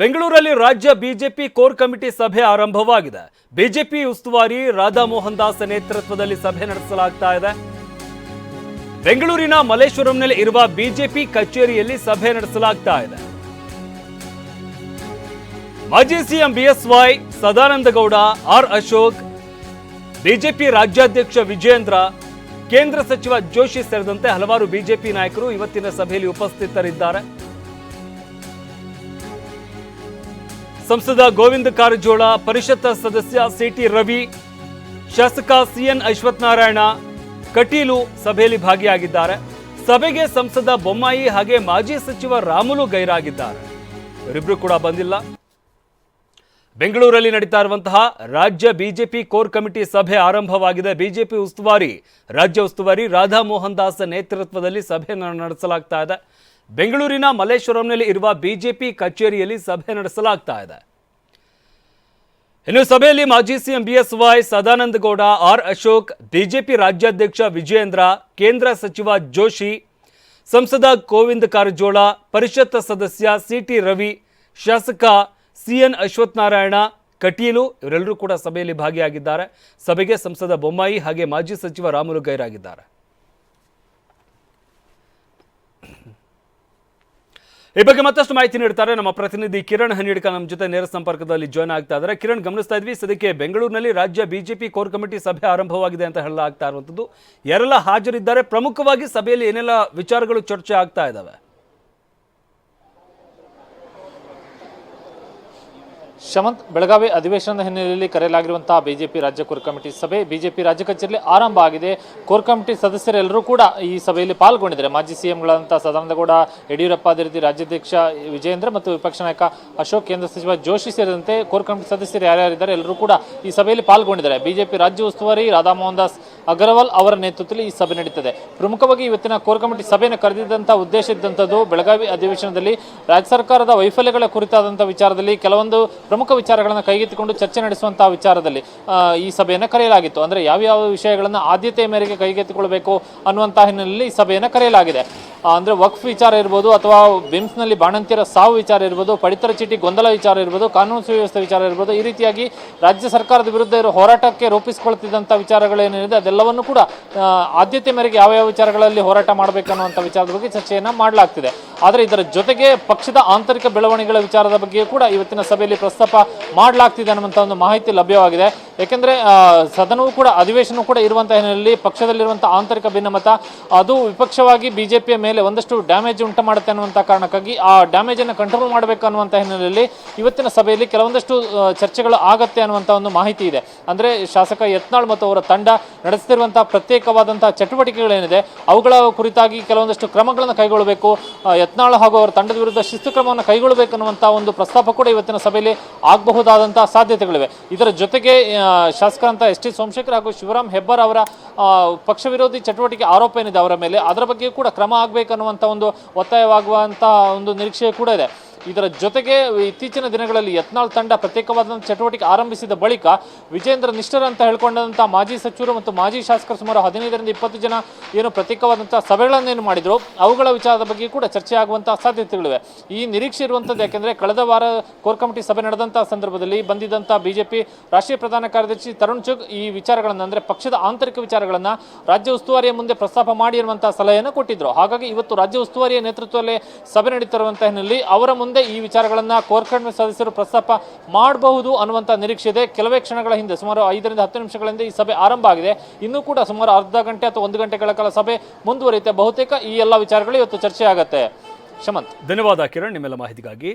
ಬೆಂಗಳೂರಲ್ಲಿ ರಾಜ್ಯ BJP core committee ಸಭೆ ಆರಂಭವಾಗಿದೆ. ಬಿಜೆಪಿ ಉಸ್ತುವಾರಿ ರಾಧಾಮೋಹನ್ ದಾಸ್ ನೇತೃತ್ವದಲ್ಲಿ ಸಭೆ ನಡೆಸಲಾಗ್ತಾ ಇದೆ. ಬೆಂಗಳೂರಿನ ಮಲ್ಲೇಶ್ವರಂನಲ್ಲಿ ಇರುವ ಬಿಜೆಪಿ ಕಚೇರಿಯಲ್ಲಿ ಸಭೆ ನಡೆಸಲಾಗ್ತಾ ಇದೆ. ಮಾಜಿ CM BSY Sadanandagowda, R Ashok, BJP ರಾಜ್ಯಾಧ್ಯಕ್ಷ ವಿಜೇಂದ್ರ ಕೇಂದ್ರ ಸಚಿವ ಜೋಶಿ ಸೇರಿದಂತೆ ಹಲವಾರು ಬಿಜೆಪಿ ನಾಯಕರು ಇವತ್ತಿನ ಸಭೆಯಲ್ಲಿ ಉಪಸ್ಥಿತರಿದ್ದಾರೆ. ಸಂಸದ ಗೋವಿಂದ ಕಾರಜೋಳ, ಪರಿಷತ್ ಸದಸ್ಯ ಸಿಟಿ ರವಿ, ಶಾಸಕ ಸಿಎನ್ ಅಶ್ವತ್ಥನಾರಾಯಣ, ಕಟೀಲು ಸಭೆಯಲ್ಲಿ ಭಾಗಿಯಾಗಿದ್ದಾರೆ. ಸಭೆಗೆ ಸಂಸದ ಬೊಮ್ಮಾಯಿ ಹಾಗೆ ಮಾಜಿ ಸಚಿವ ರಾಮುಲು ಗೈರಾಗಿದ್ದಾರೆ. ಇವರಿಬ್ರು ಕೂಡ ಬಂದಿಲ್ಲ. ಬೆಂಗಳೂರಲ್ಲಿ ನಡೀತಾ ಇರುವಂತಹ ರಾಜ್ಯ ಬಿಜೆಪಿ ಕೋರ್ ಕಮಿಟಿ ಸಭೆ ಆರಂಭವಾಗಿದೆ. ಬಿಜೆಪಿ ಉಸ್ತುವಾರಿ, ರಾಜ್ಯ ಉಸ್ತುವಾರಿ ರಾಧಾ ಮೋಹನ್ ದಾಸ್ ನೇತೃತ್ವದಲ್ಲಿ ಸಭೆ ನಡೆಸಲಾಗ್ತಾ ಇದೆ. ಬೆಂಗಳೂರಿನ ಮಲ್ಲೇಶ್ವರಂನಲ್ಲಿ ಇರುವ ಬಿಜೆಪಿ ಕಚೇರಿಯಲ್ಲಿ ಸಭೆ ನಡೆಸಲಾಗ್ತಾ ಇದೆ. ಇನ್ನು ಸಭೆಯಲ್ಲಿ ಮಾಜಿ CM BSY Sadananda Gowda, R Ashok, BJP ರಾಜ್ಯಾಧ್ಯಕ್ಷ ವಿಜಯೇಂದ್ರ, ಕೇಂದ್ರ ಸಚಿವ ಜೋಶಿ, ಸಂಸದ ಗೋವಿಂದ ಕಾರಜೋಳ, ಪರಿಷತ್ ಸದಸ್ಯ ಸಿಟಿ ರವಿ, ಶಾಸಕ ಸಿಎನ್ ಅಶ್ವತ್ಥನಾರಾಯಣ, ಕಟೀಲು ಇವರೆಲ್ಲರೂ ಕೂಡ ಸಭೆಯಲ್ಲಿ ಭಾಗಿಯಾಗಿದ್ದಾರೆ. ಸಭೆಗೆ ಸಂಸದ ಬೊಮ್ಮಾಯಿ ಹಾಗೆ ಮಾಜಿ ಸಚಿವ ರಾಮುಲು ಗೈರಾಗಿದ್ದಾರೆ. ಈ ಬಗ್ಗೆ ಮತ್ತಷ್ಟು ಮಾಹಿತಿ ನೀಡ್ತಾರೆ ನಮ್ಮ ಪ್ರತಿನಿಧಿ ಕಿರಣ್ ಹನಿಡ್ಕ ನಮ್ಮ ಜೊತೆ ನೇರ ಸಂಪರ್ಕದಲ್ಲಿ ಜಾಯ್ನ್ ಆಗ್ತಾ ಇದ್ದಾರೆ. ಕಿರಣ್, ಗಮನಿಸ್ತಾ ಇದ್ವಿ, ಸದ್ಯಕ್ಕೆ ಬೆಂಗಳೂರಿನಲ್ಲಿ ರಾಜ್ಯ ಬಿಜೆಪಿ ಕೋರ್ ಕಮಿಟಿ ಸಭೆ ಆರಂಭವಾಗಿದೆ ಅಂತ ಹೇಳಲಾಗ್ತಾ ಇರುವಂಥದ್ದು. ಯಾರೆಲ್ಲ ಹಾಜರಿದ್ದಾರೆ? ಪ್ರಮುಖವಾಗಿ ಸಭೆಯಲ್ಲಿ ಏನೆಲ್ಲ ವಿಚಾರಗಳು ಚರ್ಚೆ ಆಗ್ತಾ ಇದ್ದಾವೆ ಶಮಂತ್, ಬೆಳಗಾವಿ ಅಧಿವೇಶನದ ಹಿನ್ನೆಲೆಯಲ್ಲಿ ಕರೆಯಲಾಗಿರುವಂತಹ ಬಿಜೆಪಿ ರಾಜ್ಯ ಕೋರ್ ಕಮಿಟಿ ಸಭೆ ಬಿಜೆಪಿ ರಾಜ್ಯ ಕಚೇರಿಯಲ್ಲಿ ಆರಂಭ ಆಗಿದೆ. ಕೋರ್ ಕಮಿಟಿ ಸದಸ್ಯರೆಲ್ಲರೂ ಕೂಡ ಈ ಸಭೆಯಲ್ಲಿ ಪಾಲ್ಗೊಂಡಿದ್ದಾರೆ. ಮಾಜಿ ಸಿಎಂಗಳಾದಂತಹ ಸದಾನಂದಗೌಡ, ಯಡಿಯೂರಪ್ಪ ಅದೇ ರೀತಿ ರಾಜ್ಯಾಧ್ಯಕ್ಷ ವಿಜಯೇಂದ್ರ ಮತ್ತು ವಿಪಕ್ಷ ನಾಯಕ ಅಶೋಕ್, ಕೇಂದ್ರ ಸಚಿವ ಜೋಶಿ ಸೇರಿದಂತೆ ಕೋರ್ ಕಮಿಟಿ ಸದಸ್ಯರು ಯಾರ್ಯಾರಿದ್ದಾರೆ ಎಲ್ಲರೂ ಕೂಡ ಈ ಸಭೆಯಲ್ಲಿ ಪಾಲ್ಗೊಂಡಿದ್ದಾರೆ. ಬಿಜೆಪಿ ರಾಜ್ಯ ಉಸ್ತುವಾರಿ ರಾಧಾಮೋಹನ್ ದಾಸ್ ಅಗರ್ವಾಲ್ ಅವರ ನೇತೃತ್ವದಲ್ಲಿ ಈ ಸಭೆ ನಡೀತದೆ. ಪ್ರಮುಖವಾಗಿ ಇವತ್ತಿನ ಕೋರ್ ಕಮಿಟಿ ಸಭೆಯನ್ನು ಕರೆದಿದ್ದಂಥ ಉದ್ದೇಶ ಇದ್ದಂಥದ್ದು ಬೆಳಗಾವಿ ಅಧಿವೇಶನದಲ್ಲಿ ರಾಜ್ಯ ಸರ್ಕಾರದ ವೈಫಲ್ಯಗಳ ಕುರಿತಾದಂಥ ವಿಚಾರದಲ್ಲಿ ಕೆಲವೊಂದು ಪ್ರಮುಖ ವಿಚಾರಗಳನ್ನು ಕೈಗೆತ್ತಿಕೊಂಡು ಚರ್ಚೆ ನಡೆಸುವಂತಹ ವಿಚಾರದಲ್ಲಿ ಈ ಸಭೆಯನ್ನು ಕರೆಯಲಾಗಿತ್ತು. ಅಂದರೆ ಯಾವ್ಯಾವ ವಿಷಯಗಳನ್ನು ಆದ್ಯತೆಯ ಮೇರೆಗೆ ಕೈಗೆತ್ತಿಕೊಳ್ಬೇಕು ಅನ್ನುವಂತಹ ಹಿನ್ನೆಲೆಯಲ್ಲಿ ಈ ಸಭೆಯನ್ನು ಕರೆಯಲಾಗಿದೆ. ಅಂದ್ರೆ ವಕ್ಫ್ ವಿಚಾರ ಇರ್ಬೋದು ಅಥವಾ ಬಿಮ್ಸ್ನಲ್ಲಿ ಬಾಣಂತಿಯರ ಸಾವು ವಿಚಾರ ಇರ್ಬೋದು, ಪಡಿತರ ಚೀಟಿ ಗೊಂದಲ ವಿಚಾರ ಇರ್ಬೋದು, ಕಾನೂನು ಸುವ್ಯವಸ್ಥೆ ವಿಚಾರ ಇರ್ಬೋದು, ಈ ರೀತಿಯಾಗಿ ರಾಜ್ಯ ಸರ್ಕಾರದ ವಿರುದ್ಧ ಇರೋ ಹೋರಾಟಕ್ಕೆ ರೂಪಿಸಿಕೊಳ್ತಿದ್ದಂಥ ವಿಚಾರಗಳೇನಿದೆ ಅದೆಲ್ಲವನ್ನು ಕೂಡ ಆದ್ಯತೆ ಮೇರೆಗೆ ಯಾವ ಯಾವ ವಿಚಾರಗಳಲ್ಲಿ ಹೋರಾಟ ಮಾಡಬೇಕು ಅನ್ನುವಂಥ ವಿಚಾರದ ಬಗ್ಗೆ ಚರ್ಚೆಯನ್ನು ಮಾಡಲಾಗ್ತಿದೆ. ಆದರೆ ಇದರ ಜೊತೆಗೆ ಪಕ್ಷದ ಆಂತರಿಕ ಬೆಳವಣಿಗೆಗಳ ವಿಚಾರದ ಬಗ್ಗೆಯೂ ಕೂಡ ಇವತ್ತಿನ ಸಭೆಯಲ್ಲಿ ಪ್ರಸ್ತಾಪ ಮಾಡಲಾಗ್ತಿದೆ ಅನ್ನುವಂಥ ಒಂದು ಮಾಹಿತಿ ಲಭ್ಯವಾಗಿದೆ. ಏಕೆಂದರೆ ಸದನವೂ ಕೂಡ, ಅಧಿವೇಶನವೂ ಕೂಡ ಇರುವಂಥ ಹಿನ್ನೆಲೆಯಲ್ಲಿ ಪಕ್ಷದಲ್ಲಿರುವಂಥ ಆಂತರಿಕ ಭಿನ್ನಮತ, ಅದು ವಿಪಕ್ಷವಾಗಿ ಬಿಜೆಪಿಯ ಒಂದಷ್ಟು ಡ್ಯಾಮೇಜ್ ಉಂಟು ಮಾಡುತ್ತೆ ಅನ್ನುವಂಥ ಕಾರಣಕ್ಕಾಗಿ ಆ ಡ್ಯಾಮೇಜನ್ನು ಕಂಟ್ರೋಲ್ ಮಾಡಬೇಕು ಅನ್ನುವಂಥ ಹಿನ್ನೆಲೆಯಲ್ಲಿ ಇವತ್ತಿನ ಸಭೆಯಲ್ಲಿ ಕೆಲವೊಂದಷ್ಟು ಚರ್ಚೆಗಳು ಆಗತ್ತೆ ಅನ್ನುವಂಥ ಒಂದು ಮಾಹಿತಿ ಇದೆ. ಅಂದರೆ ಶಾಸಕ ಯತ್ನಾಳ್ ಮತ್ತು ಅವರ ತಂಡ ನಡೆಸ್ತಿರುವಂಥ ಪ್ರತ್ಯೇಕವಾದಂಥ ಚಟುವಟಿಕೆಗಳೇನಿದೆ, ಅವುಗಳ ಕುರಿತಾಗಿ ಕೆಲವೊಂದಷ್ಟು ಕ್ರಮಗಳನ್ನು ಕೈಗೊಳ್ಳಬೇಕು. ಯತ್ನಾಳ್ ಹಾಗೂ ಅವರ ತಂಡದ ವಿರುದ್ಧ ಶಿಸ್ತು ಕ್ರಮವನ್ನು ಕೈಗೊಳ್ಳಬೇಕು ಅನ್ನುವಂಥ ಒಂದು ಪ್ರಸ್ತಾಪ ಕೂಡ ಇವತ್ತಿನ ಸಭೆಯಲ್ಲಿ ಆಗಬಹುದಾದಂಥ ಸಾಧ್ಯತೆಗಳಿವೆ. ಇದರ ಜೊತೆಗೆ ಶಾಸಕ ಅಂತ ಎಸ್ ಟಿ ಸೋಮಶೇಖರ್ ಹಾಗೂ ಶಿವರಾಮ್ ಹೆಬ್ಬಾರ್ ಅವರ ಪಕ್ಷ ವಿರೋಧಿ ಚಟುವಟಿಕೆ ಆರೋಪ ಏನಿದೆ ಅವರ ಮೇಲೆ, ಅದರ ಬಗ್ಗೆ ಕೂಡ ಕ್ರಮ ಆಗಬೇಕನ್ನುವಂಥ ಒಂದು ಒತ್ತಾಯವಾಗುವಂತಹ ಒಂದು ನಿರೀಕ್ಷೆ ಕೂಡ ಇದೆ. ಇದರ ಜೊತೆಗೆ ಇತ್ತೀಚಿನ ದಿನಗಳಲ್ಲಿ ಯತ್ನಾಳ್ ತಂಡ ಪ್ರತ್ಯೇಕವಾದಂಥ ಚಟುವಟಿಕೆ ಆರಂಭಿಸಿದ ಬಳಿಕ ವಿಜೇಂದ್ರ ನಿಷ್ಠರ್ ಅಂತ ಹೇಳ್ಕೊಂಡಂಥ ಮಾಜಿ ಸಚಿವರು ಮತ್ತು ಮಾಜಿ ಶಾಸಕರು ಸುಮಾರು ಹದಿನೈದರಿಂದ ಇಪ್ಪತ್ತು ಜನ ಏನು ಪ್ರತ್ಯೇಕವಾದಂಥ ಸಭೆಗಳನ್ನೇನು ಮಾಡಿದ್ರು, ಅವುಗಳ ವಿಚಾರದ ಬಗ್ಗೆ ಕೂಡ ಚರ್ಚೆ ಆಗುವಂತಹ ಸಾಧ್ಯತೆಗಳಿವೆ. ಈ ನಿರೀಕ್ಷೆ ಇರುವಂಥದ್ದು ಯಾಕೆಂದ್ರೆ ಕಳೆದ ವಾರ ಕೋರ್ ಕಮಿಟಿ ಸಭೆ ನಡೆದಂಥ ಸಂದರ್ಭದಲ್ಲಿ ಬಂದಿದ್ದಂಥ ಬಿಜೆಪಿ ರಾಷ್ಟ್ರೀಯ ಪ್ರಧಾನ ಕಾರ್ಯದರ್ಶಿ ತರುಣ್ ಚುಗ್ ಈ ವಿಚಾರಗಳನ್ನು ಅಂದರೆ ಪಕ್ಷದ ಆಂತರಿಕ ವಿಚಾರಗಳನ್ನು ರಾಜ್ಯ ಉಸ್ತುವಾರಿಯ ಮುಂದೆ ಪ್ರಸ್ತಾಪ ಮಾಡಿ ಅನ್ನುವಂತಹ ಸಲಹೆಯನ್ನು ಕೊಟ್ಟಿದ್ರು. ಹಾಗಾಗಿ ಇವತ್ತು ರಾಜ್ಯ ಉಸ್ತುವಾರಿಯ ನೇತೃತ್ವದಲ್ಲಿ ಸಭೆ ನಡೀತಿರುವಂತಹ ಹಿನ್ನೆಲೆಯಲ್ಲಿ ಅವರ ಈ ವಿಚಾರಗಳನ್ನು ಕೋರ್ ಕಮಿಟಿ ಸದಸ್ಯರು ಪ್ರಸ್ತಾಪ ಮಾಡಬಹುದು ಅನ್ನುವಂಥ ನಿರೀಕ್ಷೆ ಇದೆ. ಕೆಲವೇ ಕ್ಷಣಗಳ ಹಿಂದೆ ಸುಮಾರು ಐದರಿಂದ ಹತ್ತು ನಿಮಿಷಗಳ ಹಿಂದೆ ಈ ಸಭೆ ಆರಂಭ ಆಗಿದೆ. ಇನ್ನೂ ಕೂಡ ಸುಮಾರು ಅರ್ಧ ಗಂಟೆ ಅಥವಾ ಒಂದು ಗಂಟೆಗಳ ಕಾಲ ಸಭೆ ಮುಂದುವರಿಯುತ್ತೆ. ಬಹುತೇಕ ಈ ಎಲ್ಲ ವಿಚಾರಗಳು ಇವತ್ತು ಚರ್ಚೆ ಆಗುತ್ತೆ ಶಮಂತ್. ಧನ್ಯವಾದ ಕಿರಣ್, ನಿಮ್ಮೆಲ್ಲ ಮಾಹಿತಿಗಾಗಿ.